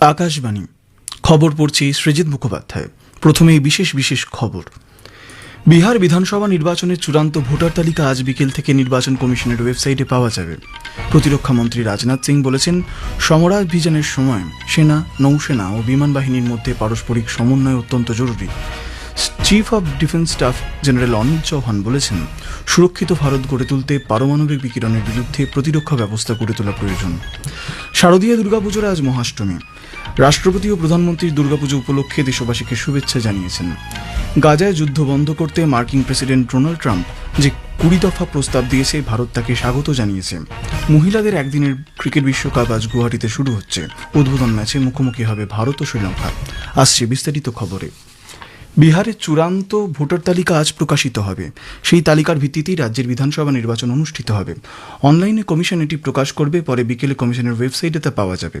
আকাশবাণী। খবর পড়ছি সৃজিত মুখোপাধ্যায়। প্রথমেই বিশেষ বিশেষ খবর। বিহার বিধানসভা নির্বাচনের চূড়ান্ত ভোটার তালিকা আজ বিকেল থেকে নির্বাচন কমিশনের ওয়েবসাইটে পাওয়া যাবে। প্রতিরক্ষা মন্ত্রী রাজনাথ সিং বলেছেন সমরাভিযানের সময় সেনা, নৌসেনা ও বিমান বাহিনীর মধ্যে পারস্পরিক সমন্বয় অত্যন্ত জরুরি। Chief of defence staff general Anil Chauhan বলেছেন, সুরক্ষিত ভারত গড়ে তুলতে পারমাণবিক বিকিরণের বিরুদ্ধে প্রতিরক্ষা ব্যবস্থা গড়ে তোলা প্রয়োজন। শারদীয় দুর্গাপুজোর আজ মহাষ্টমী। রাষ্ট্রপতি ও প্রধানমন্ত্রী দুর্গাপুজো উপলক্ষে দেশবাসীকে শুভেচ্ছা জানিয়েছেন। গাজায় যুদ্ধ বন্ধ করতে মার্কিন প্রেসিডেন্ট ডোনাল্ড ট্রাম্প যে কুড়ি দফা প্রস্তাব দিয়েছে, ভারত তাকে স্বাগত জানিয়েছে। মহিলাদের একদিনের ক্রিকেট বিশ্বকাপ আজ গুয়াহাটিতে শুরু হচ্ছে। উদ্বোধন ম্যাচে মুখোমুখি হবে ভারত ও শ্রীলঙ্কা। আসছে বিস্তারিত খবরে। বিহারের চূড়ান্ত ভোটার তালিকা আজ প্রকাশিত হবে। সেই তালিকার ভিত্তিতেই রাজ্যের বিধানসভা নির্বাচন অনুষ্ঠিত হবে। অনলাইনে কমিশন এটি প্রকাশ করবে, পরে বিকেলে কমিশনের ওয়েবসাইটে তা পাওয়া যাবে।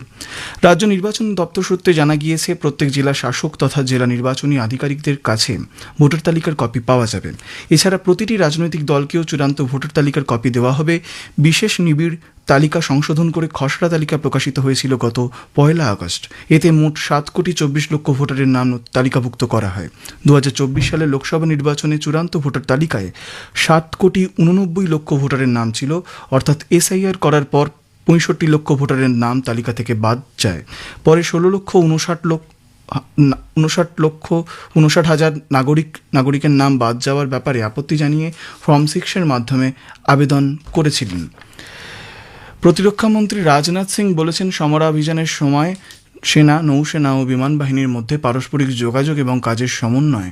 রাজ্য নির্বাচন দপ্তর সূত্রে জানা গিয়েছে, প্রত্যেক জেলা শাসক তথা জেলা নির্বাচনী আধিকারিকদের কাছে ভোটার তালিকার কপি পাওয়া যাবে। এছাড়া প্রতিটি রাজনৈতিক দলকেও চূড়ান্ত ভোটার তালিকার কপি দেওয়া হবে। বিশেষ নিবিড় তালিকা সংশোধন করে খসড়া তালিকা প্রকাশিত হয়েছিল গত পয়লা আগস্ট। এতে মোট সাত কোটি চব্বিশ লক্ষ ভোটারের নাম তালিকাভুক্ত করা হয়। দু সালের লোকসভা নির্বাচনে চূড়ান্ত ভোটার তালিকায় সাত কোটি উননব্বই লক্ষ ভোটারের নাম ছিল, অর্থাৎ এসআইআর করার পর পঁয়ষট্টি লক্ষ ভোটারের নাম তালিকা থেকে বাদ যায়। পরে ষোলো লক্ষ উনষাট লক্ষ উনষাট লক্ষ উনষাট হাজার নাগরিক, নাগরিকের নাম বাদ যাওয়ার ব্যাপারে আপত্তি জানিয়ে ফর্ম সিক্সের মাধ্যমে আবেদন করেছিলেন। প্রতিরক্ষামন্ত্রী রাজনাথ সিং বলেছেন সমরাভিযানের সময় সেনা, নৌসেনা ও বিমান বাহিনীর মধ্যে পারস্পরিক যোগাযোগ এবং কাজের সমন্বয়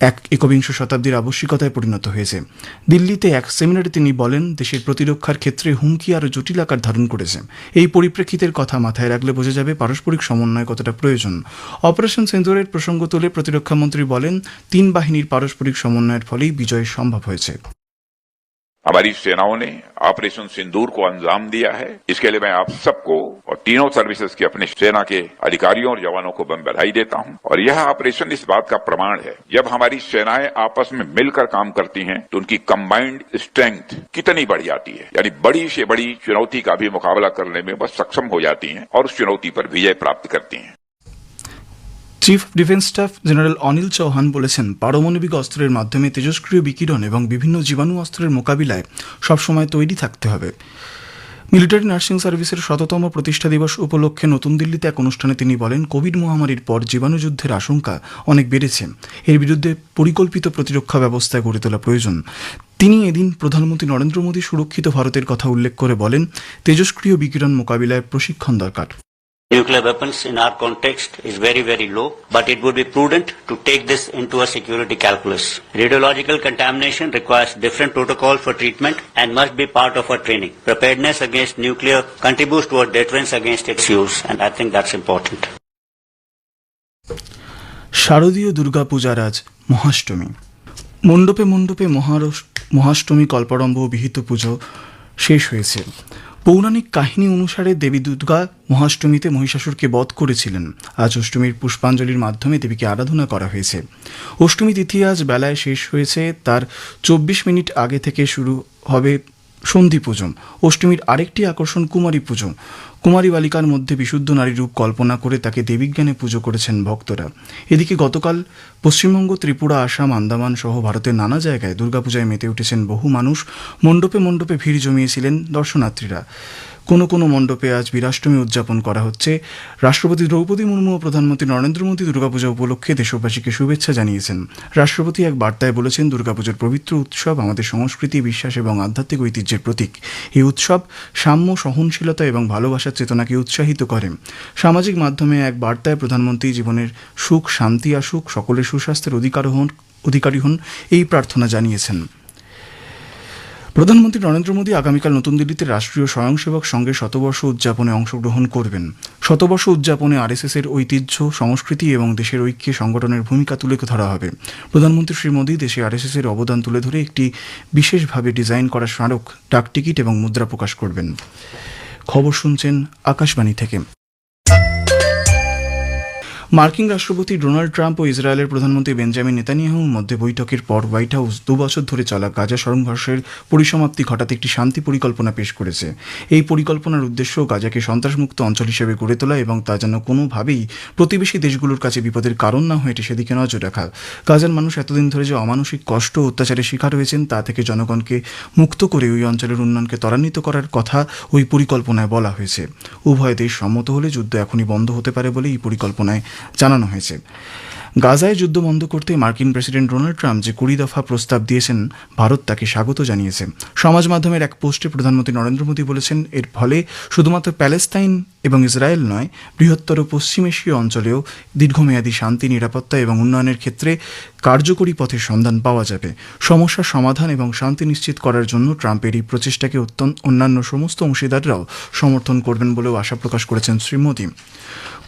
এক একবিংশ শতাব্দীর আবশ্যিকতায় পরিণত হয়েছে। দিল্লিতে এক সেমিনারে তিনি বলেন, দেশের প্রতিরক্ষার ক্ষেত্রে হুমকি আরও জটিল আকার ধারণ করেছে। এই পরিপ্রেক্ষিতের কথা মাথায় রাখলে বোঝা যাবে পারস্পরিক সমন্বয় কতটা প্রয়োজন। অপারেশন সিন্দুরের প্রসঙ্গ তুলে প্রতিরক্ষামন্ত্রী বলেন, তিন বাহিনীর পারস্পরিক সমন্বয়ের ফলেই বিজয় সম্ভব হয়েছে। हमारी सेनाओं ने ऑपरेशन सिंदूर को अंजाम दिया है। इसके लिए मैं आप सबको और तीनों सर्विसेज़ के अपने सेना के अधिकारियों और जवानों को बधाई देता हूँ। और यह ऑपरेशन इस बात का प्रमाण है, जब हमारी सेनाएँ आपस में मिलकर काम करती हैं तो उनकी कंबाइंड स्ट्रेंथ कितनी बढ़ जाती है। यानी बड़ी से बड़ी चुनौती का भी मुकाबला करने में वह सक्षम हो जाती है और उस चुनौती पर विजय प्राप्त करती हैं। Chief defence staff general Anil Chauhan বলেছেন, পারমাণবিক অস্ত্রের মাধ্যমে তেজস্ক্রিয় বিকিরণ এবং বিভিন্ন জীবাণু অস্ত্রের মোকাবিলায় সবসময় তৈরি থাকতে হবে। মিলিটারি নার্সিং সার্ভিসের শততম প্রতিষ্ঠা দিবস উপলক্ষে নতুন দিল্লিতে এক অনুষ্ঠানে তিনি বলেন, কোভিড মহামারীর পর জীবাণু যুদ্ধের আশঙ্কা অনেক বেড়েছে। এর বিরুদ্ধে পরিকল্পিত প্রতিরক্ষা ব্যবস্থা গড়ে তোলা প্রয়োজন। তিনি এদিন প্রধানমন্ত্রী নরেন্দ্র মোদী সুরক্ষিত ভারতের কথা উল্লেখ করে বলেন, তেজস্ক্রিয় বিকিরণ মোকাবিলায় প্রশিক্ষণ দরকার। Nuclear weapons in our context is very, very low, but it would be prudent to take this into a security calculus. Radiological contamination requires different protocols for treatment and must be part of our training. Preparedness against nuclear contributes toward deterrence against its use, and I think that's important. শারদীয় দুর্গাপূজার আজ মহাষ্টমী মণ্ডপে মণ্ডপে মহারস মহাষ্টমী কল্পারম্ভ ও বিহিত পুজো শেষ হয়েছে পৌরাণিক কাহিনী অনুসারে দেবী দুর্গা মহাষ্টমীতে মহিষাসুরকে বধ করেছিলেন। আজ অষ্টমীর পুষ্পাঞ্জলির মাধ্যমে দেবীকে আরাধনা করা হয়েছে। অষ্টমী তিথি আজ বেলায় শেষ হয়েছে, তার চব্বিশ মিনিট আগে থেকে শুরু হবে সন্ধি পুজো অষ্টমীর আরেকটি আকর্ষণ কুমারী পুজো কুমারী বালিকার মধ্যে বিশুদ্ধ নারী রূপ কল্পনা করে তাকে দেবীজ্ঞানে পুজো করেছেন ভক্তরা। এদিকে গতকাল পশ্চিমবঙ্গ, ত্রিপুরা, আসাম, আন্দামান সহ ভারতের নানা জায়গায় দুর্গাপূজায় মেতে উঠেছেন বহু মানুষ। মণ্ডপে মণ্ডপে ভিড় জমিয়েছিলেন দর্শনার্থীরা। কোনো কোনো মণ্ডপে আজ বীরাষ্টমী উদযাপন করা হচ্ছে। রাষ্ট্রপতি দ্রৌপদী মুর্মু ও প্রধানমন্ত্রী নরেন্দ্র মোদী দুর্গাপূজা উপলক্ষে দেশবাসীকে শুভেচ্ছা জানিয়েছেন। রাষ্ট্রপতি এক বার্তায় বলেছেন, দুর্গাপুজোর পবিত্র উৎসব আমাদের সংস্কৃতি, বিশ্বাস এবং আধ্যাত্মিক ঐতিহ্যের প্রতীক। এই উৎসব সাম্য, সহনশীলতা এবং ভালোবাসার চেতনাকে উৎসাহিত করে। সামাজিক মাধ্যমে এক বার্তায় প্রধানমন্ত্রী জীবনের সুখ, শান্তি আসুক, সকলের সুস্বাস্থ্যের অধিকার হন, অধিকারী হন, এই প্রার্থনা জানিয়েছেন। প্রধানমন্ত্রী নরেন্দ্র মোদী আগামীকাল নতুন দিল্লিতে রাষ্ট্রীয় স্বয়ংসেবক সংঘের শতবর্ষ উদযাপনে অংশগ্রহণ করবেন। শতবর্ষ উদযাপনে আরএসএস এর ঐতিহ্য, সংস্কৃতি এবং দেশের ঐক্যে সংগঠনের ভূমিকা তুলে ধরা হবে। প্রধানমন্ত্রী শ্রী মোদী দেশে আরএসএস এর অবদান তুলে ধরে একটি বিশেষভাবে ডিজাইন করা স্মারক, ডাকটিকিট এবং মুদ্রা প্রকাশ করবেন। খবর শুনছেন আকাশবাণী থেকে। মার্কিন রাষ্ট্রপতি ডোনাল্ড ট্রাম্প ও ইসরায়েলের প্রধানমন্ত্রী বেঞ্জামিন নেতানিয়াহুর মধ্যে বৈঠকের পর হোয়াইট হাউস দু বছর ধরে চলা গাজা সংঘর্ষের পরিসমাপ্তি ঘটাতে একটি শান্তি পরিকল্পনা পেশ করেছে। এই পরিকল্পনার উদ্দেশ্য গাজাকে সন্ত্রাসমুক্ত অঞ্চল হিসেবে গড়ে তোলা এবং তা যেন কোনোভাবেই প্রতিবেশী দেশগুলোর কাছে বিপদের কারণ না হয়ে সেদিকে নজর রাখা। গাজার মানুষ এতদিন ধরে যে অমানসিক কষ্ট ও অত্যাচারের শিকার হয়েছেন, তা থেকে জনগণকে মুক্ত করে ওই অঞ্চলের উন্নয়নকে ত্বরান্বিত করার কথা ওই পরিকল্পনায় বলা হয়েছে। উভয় দেশ সম্মত হলে যুদ্ধ এখনই বন্ধ হতে পারে বলে এই পরিকল্পনায় জানানো হয়েছে। গাজায় যুদ্ধ বন্ধ করতে মার্কিন প্রেসিডেন্ট ডোনাল্ড ট্রাম্প যে কুড়ি দফা প্রস্তাব দিয়েছেন, ভারত তাকে স্বাগত জানিয়েছে। সমাজ মাধ্যমের এক পোস্টে প্রধানমন্ত্রী নরেন্দ্র মোদী বলেছেন, এর ফলে শুধুমাত্র প্যালেস্তাইন এবং ইসরায়েল নয়, বৃহত্তর পশ্চিম এশীয় অঞ্চলেও দীর্ঘমেয়াদী শান্তি, নিরাপত্তা এবং উন্নয়নের ক্ষেত্রে কার্যকরী পথের সন্ধান পাওয়া যাবে। সমস্যার সমাধান এবং শান্তি নিশ্চিত করার জন্য ট্রাম্পের এই প্রচেষ্টাকে অন্যান্য সমস্ত অংশীদাররাও সমর্থন করবেন বলেও আশা প্রকাশ করেছেন শ্রী মোদী।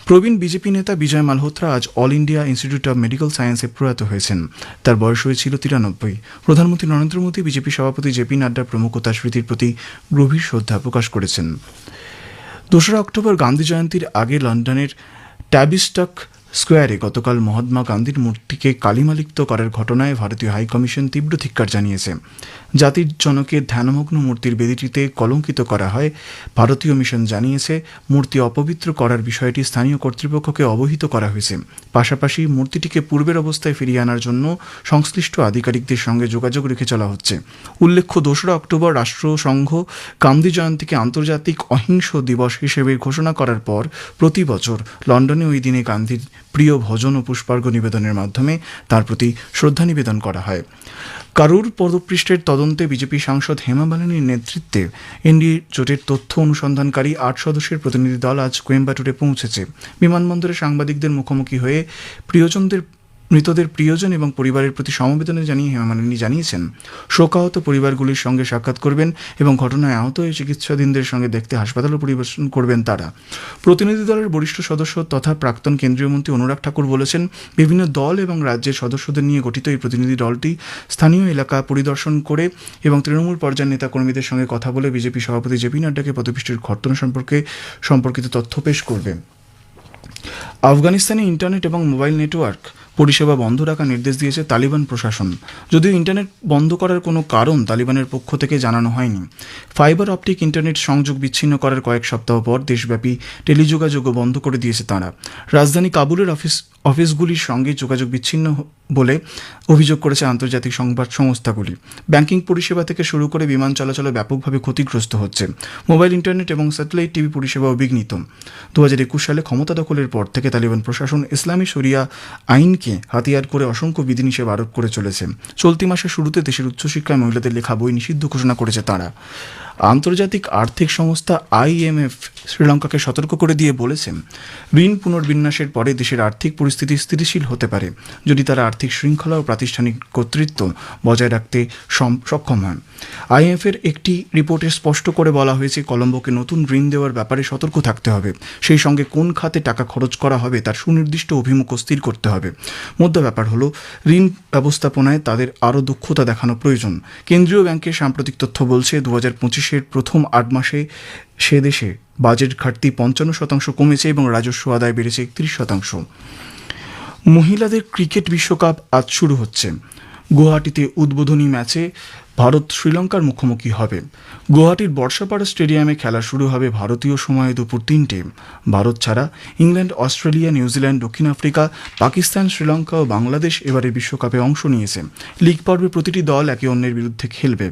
প্রবীণ বিজেপি নেতা বিজয় মালহোত্রা আজ All India Institute of Medical সায়েন্সে প্রয়াত হয়েছেন। তার বয়স হয়েছিল তিরানব্বই। প্রধানমন্ত্রী নরেন্দ্র মোদী, বিজেপি সভাপতি জেপি নাড্ডা প্রমুখ তার স্মৃতির প্রতি গভীর শ্রদ্ধা প্রকাশ করেছেন। দোসরা অক্টোবর গান্ধী জয়ন্তীর আগে লন্ডনের ট্যাবিস্টক স্কোয়ারে গতকাল মহাত্মা গান্ধীর মূর্তিকে কালিমালিপ্ত করার ঘটনায় ভারতীয় হাইকমিশন তীব্র ধিক্কার জানিয়েছে। জাতির জনকের ধ্যানমগ্ন মূর্তির বেদিটিতে কলঙ্কিত করা হয়, ভারতীয় মিশন জানিয়েছে মূর্তি অপবিত্র করার বিষয়টি স্থানীয় কর্তৃপক্ষকে অবহিত করা হয়েছে। পাশাপাশি মূর্তিটিকে পূর্বের অবস্থায় ফিরিয়ে আনার জন্য সংশ্লিষ্ট আধিকারিকদের সঙ্গে যোগাযোগ রেখে চলা হচ্ছে। উল্লেখ্য, দোসরা অক্টোবর রাষ্ট্রসংঘ গান্ধী জয়ন্তীকে আন্তর্জাতিক অহিংস দিবস হিসেবে ঘোষণা করার পর প্রতি বছর লন্ডনে ওই দিনে গান্ধীর প্রিয় ভজন ও পুষ্পার্ঘ নিবেদনের মাধ্যমে তার প্রতি শ্রদ্ধা নিবেদন করা হয়। কারুর পদপৃষ্ঠের তদন্তে বিজেপি সাংসদ হেমা মালিনীর নেতৃত্বে এনডিএ জোটের তথ্য অনুসন্ধানকারী আট সদস্যের প্রতিনিধি দল আজ কোয়েম্বাটুরে পৌঁছেছে। বিমানবন্দরে সাংবাদিকদের মুখোমুখি হয়ে প্রিয়জনদের মৃতদের প্রিয়জন এবং পরিবারের প্রতি সমবেদনা জানিয়ে হেমা মালিনী জানিয়েছেন, শোকাহত পরিবারগুলির সঙ্গে সাক্ষাৎ করবেন এবং ঘটনায় আহত হয়ে চিকিৎসাধীনদের সঙ্গে দেখতে হাসপাতালে পরিবেশন করবেন তারা। প্রতিনিধি দলের বরিষ্ঠ সদস্য তথা প্রাক্তন কেন্দ্রীয় মন্ত্রী অনুরাগ ঠাকুর বলেছেন, বিভিন্ন দল এবং রাজ্যের সদস্যদের নিয়ে গঠিত এই প্রতিনিধি দলটি স্থানীয় এলাকা পরিদর্শন করে এবং তৃণমূল পর্যায়ের নেতা কর্মীদের সঙ্গে কথা বলে বিজেপি সভাপতি জেপি নাড্ডাকে পদপিষ্টের ঘটনা সম্পর্কে সম্পর্কিত তথ্য পেশ করবে। আফগানিস্তানে ইন্টারনেট এবং মোবাইল নেটওয়ার্ক পরিষেবা বন্ধ রাখার নির্দেশ দিয়েছে তালিবান প্রশাসন। যদিও ইন্টারনেট বন্ধ করার কোনো কারণ তালিবানের পক্ষ থেকে জানানো হয়নি। ফাইবার অপটিক ইন্টারনেট সংযোগ বিচ্ছিন্ন করার কয়েক সপ্তাহ পর দেশব্যাপী টেলিযোগাযোগও বন্ধ করে দিয়েছে তারা। রাজধানী কাবুলের অফিস অফিসগুলির সঙ্গে যোগাযোগ বিচ্ছিন্ন বলে অভিযোগ করেছে আন্তর্জাতিক সংবাদ সংস্থাগুলি। ব্যাংকিং পরিষেবা থেকে শুরু করে বিমান চলাচলে ব্যাপকভাবে ক্ষতিগ্রস্ত হচ্ছে। মোবাইল ইন্টারনেট এবং স্যাটেলাইট টিভি পরিষেবাও বিঘ্নিত। দু হাজার একুশ সালে ক্ষমতা দখলের পর থেকে তালিবান প্রশাসন ইসলামী শরিয়া আইনকে হাতিয়ার করে অসংখ্য বিধিনিষেধ আরোপ করে চলেছে। চলতি মাসের শুরুতে দেশের উচ্চশিক্ষায় মহিলাদের লেখা বই নিষিদ্ধ ঘোষণা করেছে তারা। আন্তর্জাতিক আর্থিক সংস্থা আইএমএফ শ্রীলঙ্কাকে সতর্ক করে দিয়ে বলেছে, ঋণ পুনর্বিন্যাসের পরে দেশের আর্থিক পরিস্থিতি স্থিতিশীল হতে পারে, যদি তারা আর্থিক শৃঙ্খলা ও প্রাতিষ্ঠানিক কর্তৃত্ব বজায় রাখতে সক্ষম হয় আইএমএফের একটি রিপোর্টে স্পষ্ট করে বলা হয়েছে, কলম্বোকে নতুন ঋণ দেওয়ার ব্যাপারে সতর্ক থাকতে হবে। সেই সঙ্গে কোন খাতে টাকা খরচ করা হবে তার সুনির্দিষ্ট অভিমুখ স্থির করতে হবে। মধ্য ব্যাপার হলো, ঋণ ব্যবস্থাপনায় তাদের আরও দক্ষতা দেখানো প্রয়োজন। কেন্দ্রীয় ব্যাংকের সাম্প্রতিক তথ্য বলছে দু হাজার পঁচিশের প্রথম আট মাসে সে দেশে বাজেট ঘাটতি পঞ্চান্ন শতাংশ কমেছে এবং রাজস্ব আদায় বেড়েছে একত্রিশ শতাংশ। মহিলাদের ক্রিকেট বিশ্বকাপ আজ শুরু হচ্ছে। গুয়াহাটিতে উদ্বোধনী ম্যাচে ভারত শ্রীলঙ্কার মুখোমুখি হবে। গুয়াহাটির বর্ষাপাড়া স্টেডিয়ামে খেলা শুরু হবে ভারতীয় সময়ে দুপুর তিনটে। ভারত ছাড়া ইংল্যান্ড, অস্ট্রেলিয়া, নিউজিল্যান্ড, দক্ষিণ আফ্রিকা, পাকিস্তান, শ্রীলঙ্কা ও বাংলাদেশ এবারে বিশ্বকাপে অংশ নিয়েছে। লিগ পর্বে প্রতিটি দল একে অন্যের বিরুদ্ধে খেলবে।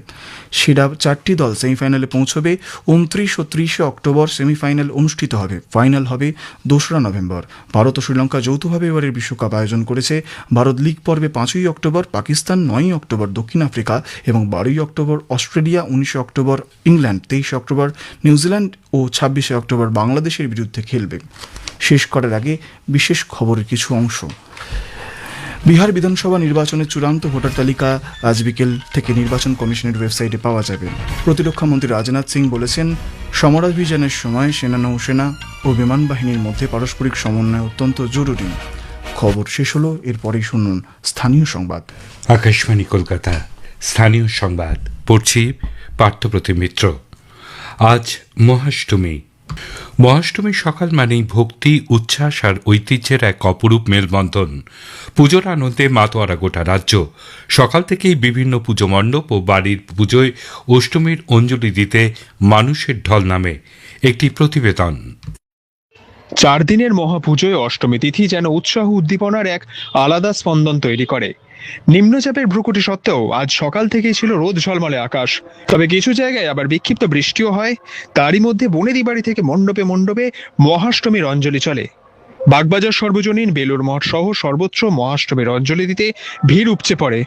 সেরা চারটি দল সেমিফাইনালে পৌঁছবে। উনত্রিশ ও ত্রিশে অক্টোবর সেমিফাইনাল অনুষ্ঠিত হবে। ফাইনাল হবে দোসরা নভেম্বর। ভারত ও শ্রীলঙ্কা যৌথভাবে এবারের বিশ্বকাপ আয়োজন করেছে। ভারত লিগ পর্বে পাঁচই অক্টোবর, পাকিস্তান নয়ই অক্টোবর, দক্ষিণ আফ্রিকা এবং বারোই অক্টোবর অস্ট্রেলিয়া, উনিশে অক্টোবর ইংল্যান্ড, তেইশে অক্টোবর নিউজিল্যান্ড ও ছাব্বিশে অক্টোবর বাংলাদেশের বিরুদ্ধে খেলবে। শেষ করার আগে বিশেষ খবরের কিছু অংশ। বিহার বিধানসভা নির্বাচনের চূড়ান্ত ভোটার তালিকা আজ বিকেল থেকে নির্বাচন কমিশনের ওয়েবসাইটে পাওয়া যাবে। প্রতিরক্ষা মন্ত্রী রাজনাথ সিং বলেছেন, সমরাভিযানের সময় সেনা নৌসেনা ও বিমান বাহিনীর মধ্যে পারস্পরিক সমন্বয় অত্যন্ত জরুরি। খবর শেষ হলো, এরপরেই শুনুন স্থানীয় সংবাদ। আকাশবাণী কলকাতা। স্থানীয় সংবাদ। পড়ছি পার্থপ্রতিম মিত্র। আজ মহাষ্টমী। মহাষ্টমীর সকাল মানেই ভক্তি, উচ্ছ্বাস আর ঐতিহ্যের এক অপরূপ মেলবন্ধন। পুজোর আনন্দে মাতোয়ারা গোটা রাজ্য। সকাল থেকেই বিভিন্ন পুজো মণ্ডপ ও বাড়ির পুজোয় অষ্টমীর অঞ্জলি দিতে মানুষের ঢল নামে একটি প্রতিবেদন। চার দিনের মহাপুজোয় অষ্টমী তিথি যেন উৎসাহ উদ্দীপনার এক আলাদা স্পন্দন তৈরি করে। নিম্নচাপের ভ্রুকুটি সত্ত্বেও আজ সকাল থেকেই ছিল রোদ ঝলমলে আকাশ। তবে কিছু জায়গায় আবার বিক্ষিপ্ত বৃষ্টিও হয়। তারই মধ্যে বনেদি বাড়ি থেকে মণ্ডপে মণ্ডপে মহাষ্টমীর অঞ্জলি চলে। বাগবাজার সর্বজনীন বেলুর মঠ সহ সর্বত্র মহাষ্টমীর অঞ্জলি দিতে ভিড় উপচে পড়ে।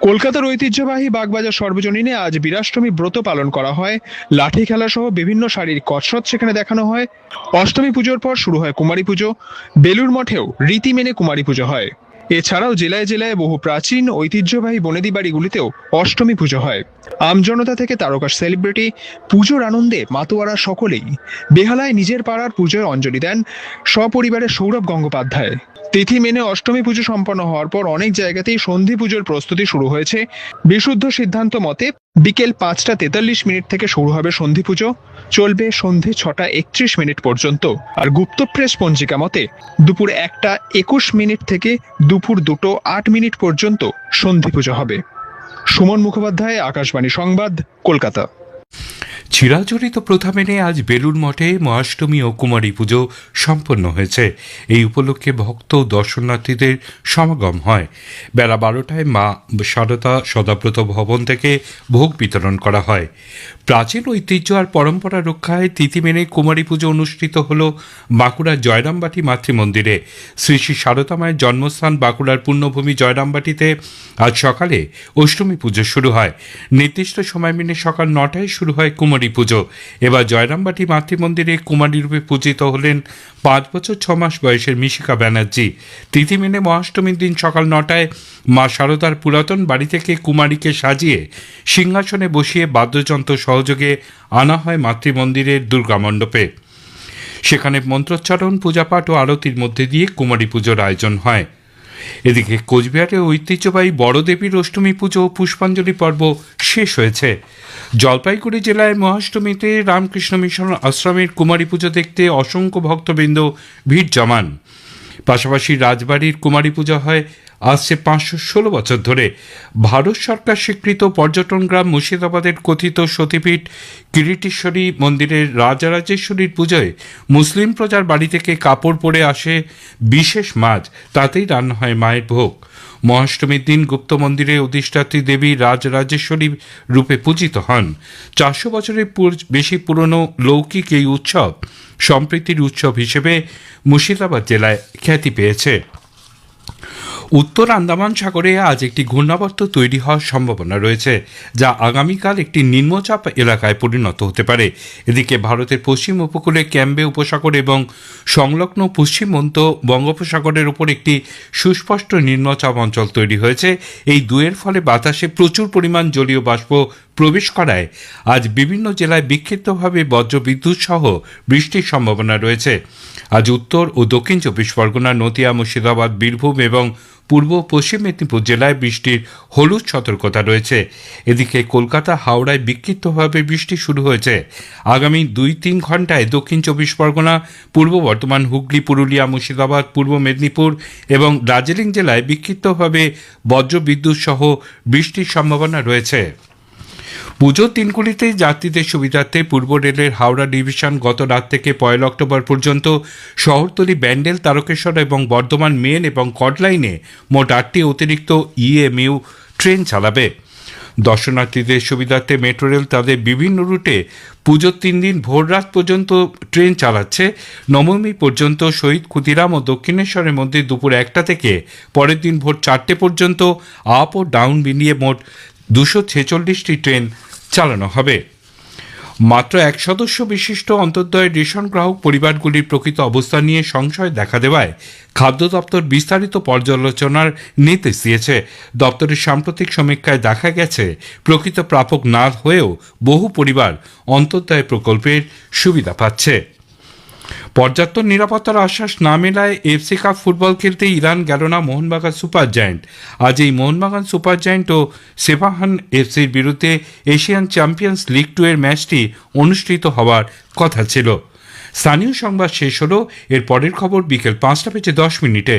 কলকাতার ঐতিহ্যবাহী বাগবাজার সর্বজনীনে আজ বীরাষ্টমী ব্রত পালন করা হয়। লাঠি খেলা সহ বিভিন্ন শারীরিক কসরত সেখানে দেখানো হয়। অষ্টমী পুজোর পর শুরু হয় কুমারী পুজো। বেলুর মঠেও রীতি মেনে কুমারী পুজো হয়। এছাড়াও জেলায় জেলায় বহু প্রাচীন ঐতিহ্যবাহী বনেদি বাড়িগুলিতেও অষ্টমী পুজো হয়। আমজনতা থেকে তারকা সেলিব্রিটি পুজোর আনন্দে মাতোয়ারা সকলেই বেহালায় নিজের পাড়ার পুজোয় অঞ্জলি দেন সপরিবারে সৌরভ গঙ্গোপাধ্যায়। তিথি মেনে অষ্টমী পুজো সম্পন্ন হওয়ার পর অনেক জায়গাতেই সন্ধি পুজোর প্রস্তুতি শুরু হয়েছে। বিশুদ্ধ সিদ্ধান্ত মতে বিকেল পাঁচটা তেতাল্লিশ মিনিট থেকে শুরু হবে সন্ধি পুজো, চলবে সন্ধে ছটা একত্রিশ মিনিট পর্যন্ত। আর গুপ্ত প্রেস পঞ্জিকা মতে, দুপুর একটা একুশ মিনিট থেকে দুপুর দুটো আট মিনিট পর্যন্ত সন্ধি পুজো হবে। সুমন মুখোপাধ্যায়, আকাশবাণী সংবাদ, কলকাতা। চিরাচরিত প্রথা মেনে আজ বেলুর মঠে মহাষ্টমী ও কুমারী পুজো সম্পন্ন হয়েছে। এই উপলক্ষে ভক্ত ও দর্শনার্থীদের সমাগম হয়। বেলা বারোটায় মা সারদা সদাব্রত ভবন থেকে ভোগ বিতরণ করা হয়। প্রাচীন ঐতিহ্য আর পরম্পরা রক্ষায় তিথি মেনে কুমারী পুজো অনুষ্ঠিত হল বাঁকুড়ার জয়রামবাটি মাতৃমন্দিরে। শ্রী শ্রী সারদা মায়ের জন্মস্থান বাঁকুড়ার পূর্ণভূমি জয়রামবাটিতে আজ সকালে অষ্টমী পুজো শুরু হয়। নির্দিষ্ট সময় মেনে সকাল নটায় শুরু হয় কুমারী পুজো। এবার জয়রামবাটি মাতৃমন্দিরে কুমারী রূপে পূজিত হলেন পাঁচ বছর ছ মাস বয়সের মিশিকা ব্যানার্জি। তিথি মেনে মহাষ্টমীর দিন সকাল নটায় মা শারদার পুরাতন বাড়ি থেকে কুমারীকে সাজিয়ে সিংহাসনে বসিয়ে বাদ্যযন্ত্র সহযোগে আনা হয় মাতৃমন্দিরের দুর্গা মণ্ডপে। সেখানে মন্ত্রোচ্চারণ, পূজাপাঠ ও আরতির মধ্যে দিয়ে কুমারী পুজোর আয়োজন হয়। এদিকে কোচবিহারের ঐতিহ্যবাহী বড়দেবীর অষ্টমী পুজো ও পুষ্পাঞ্জলি পর্ব শেষ হয়েছে। জলপাইগুড়ি জেলায় মহাষ্টমীতে রামকৃষ্ণ মিশন আশ্রমের কুমারী পুজো দেখতে অসংখ্য ভক্তবৃন্দ, ভিড় জমান। পাশাপাশি রাজবাড়ির কুমারী পূজা হয় আসছে পাঁচশো ষোলো বছর ধরে ভারত সরকার স্বীকৃত পর্যটন গ্রাম মুর্শিদাবাদের কথিত সতীপীঠ কিরিটেশ্বরী মন্দিরের রাজারাজেশ্বরীর পুজোয় মুসলিম প্রজার বাড়ি থেকে কাপড় পরে আসে বিশেষ মাছ, তাতেই রান্না হয় মায়ের ভোগ। মহাষ্টমীর দিন গুপ্ত মন্দিরে অধিষ্ঠাত্রী দেবী রাজরাজেশ্বরী রূপে পূজিত হন। চারশো বছরের বেশি পুরনো লৌকিক এই উৎসব সম্প্রীতির উৎসব হিসেবে মুর্শিদাবাদ জেলায় খ্যাতি পেয়েছে। উত্তর আন্দামান সাগরে আজ একটি ঘূর্ণাবর্ত তৈরি হওয়ার সম্ভাবনা রয়েছে, যা আগামীকাল একটি নিম্নচাপ এলাকায় পরিণত হতে পারে। এদিকে ভারতের পশ্চিম উপকূলে ক্যাম্বে উপসাগর এবং সংলগ্ন পশ্চিমন্ত বঙ্গোপসাগরের উপর একটি সুস্পষ্ট নিম্নচাপ অঞ্চল তৈরি হয়েছে। এই দুয়ের ফলে বাতাসে প্রচুর পরিমাণ জলীয় বাষ্প প্রবেশ করায়। আজ বিভিন্ন জেলায় বিক্ষিপ্তভাবে বজ্রবিদ্যুৎ সহ বৃষ্টির সম্ভাবনা রয়েছে। আজ উত্তর ও দক্ষিণ চব্বিশ পরগনা, নদিয়া, মুর্শিদাবাদ, বীরভূম এবং পূর্ব পশ্চিম মেদিনীপুর জেলায় বৃষ্টির হলুদ সতর্কতা রয়েছে। এদিকে কলকাতা, হাওড়ায় বিক্ষিপ্তভাবে বৃষ্টি শুরু হয়েছে। আগামী দুই তিন ঘন্টায় দক্ষিণ চব্বিশ পরগনা, পূর্ব বর্তমান হুগলি, পুরুলিয়া, মুর্শিদাবাদ, পূর্ব মেদিনীপুর এবং দার্জিলিং জেলায় বিক্ষিপ্তভাবে বজ্রবিদ্যুৎ সহ বৃষ্টির সম্ভাবনা রয়েছে। পুজোর দিনগুলিতে যাত্রীদের সুবিধার্থে পূর্ব রেলের হাওড়া ডিভিশন গত রাত থেকে পয়লা অক্টোবর পর্যন্ত শহরতলি ব্যান্ডেল, তারকেশ্বর এবং বর্ধমান মেন এবং কটলাইনে মোট আটটি অতিরিক্ত ইএমইউ ট্রেন চালাবে। দর্শনার্থীদের সুবিধার্থে মেট্রো রেল তাদের বিভিন্ন রুটে পুজোর তিন দিন ভোর রাত পর্যন্ত ট্রেন চালাচ্ছে। নবমী পর্যন্ত শহীদ ক্ষুদিরাম ও দক্ষিণেশ্বরের মধ্যে দুপুর একটা থেকে পরের দিন ভোর চারটে পর্যন্ত আপ ও ডাউন মিলিয়ে মোট দুশো ছেচল্লিশটি ট্রেন চালানো হবে। মাত্র এক সদস্য বিশিষ্ট অন্তর্দয় রেশন গ্রাহক পরিবারগুলির প্রকৃত অবস্থা নিয়ে সংশয় দেখা দেওয়ায় খাদ্য দপ্তর বিস্তারিত পর্যালোচনার নির্দেশ দিয়েছে। দপ্তরের সাম্প্রতিক সমীক্ষায় দেখা গেছে, প্রকৃত প্রাপক না হয়েও বহু পরিবার অন্তর্দয় প্রকল্পের সুবিধা পাচ্ছে। পর্যাপ্ত নিরাপত্তার আশ্বাস না মেলায় এফসি কাপ ফুটবল খেলতে ইরান গেল না মোহনবাগান সুপার জায়েন্ট। আজ এই মোহনবাগান সুপার জায়েন্ট ও সেবাহান এফসির বিরুদ্ধে এশিয়ান চ্যাম্পিয়ন্স লিগ টু এর ম্যাচটি অনুষ্ঠিত হওয়ার কথা ছিল। স্থানীয় সংবাদ শেষ হলো, এর পরের খবর বিকেল পাঁচটা বেজে দশ মিনিটে।